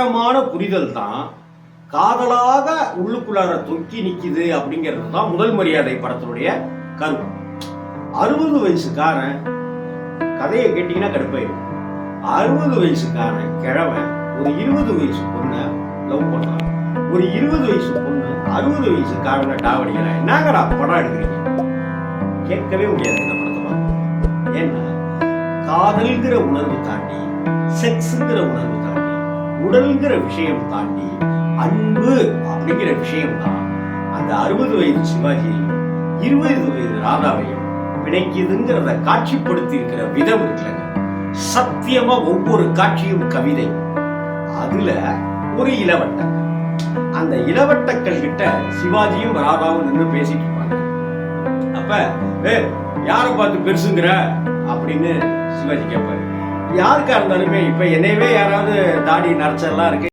ஆழமான புரிதல் தான் காதலாக உள்ளுக்குள்ளார தொக்கி நிக்குது அப்படிங்கிறது தான் முதல் மரியாதை படத்தினுடைய கரு அறுபது வயசுக்காரன் கதையை கேட்டீங்கன்னா கடுப்பாயிடும் அறுபது வயசுக்காரன் கிழவன் ஒரு இருபது வயசு பொண்ணை லவ் பண்ணலாம் ஒரு இருபது வயசு பொண்ணு அறுபது வயசுக்காரனை டாவடிக்கிறான் என்னங்கடா படம் எடுக்கிறீங்க? கேட்கவே முடியாது இந்த படத்தை பார்த்து ஏன்னா காதல்ங்கிற உணர்வு தாண்டி செக்ஸுங்கிற உணர்வு தாண்டி உடல்ங்கிற விஷயம் தாண்டி அன்பு அப்படிங்கிற விஷயம் தான். அந்த அறுபது வயது சிவாஜியையும் இருபது வயது ராதாவையும் பிணைக்குதுங்கிறத காட்சிப்படுத்தி இருக்கிற விதம் இருக்குல்லங்க. சத்தியமா ஒவ்வொரு காட்சியும் கவிதை. அதுல ஒரு இளவட்டம். அந்த இளவட்டக்கள் கிட்ட சிவாஜியும் ராதாவும் நின்று பேசிட்டு இருப்பாங்க. அப்ப ஏ யாரை பார்த்து பெருசுங்கிற? அப்படின்னு சிவாஜி கேட்பாரு யாருக்காக இருந்தாலுமே இப்போ என்னையவே யாராவது தாடி நரைச்செல்லாம் இருக்கு.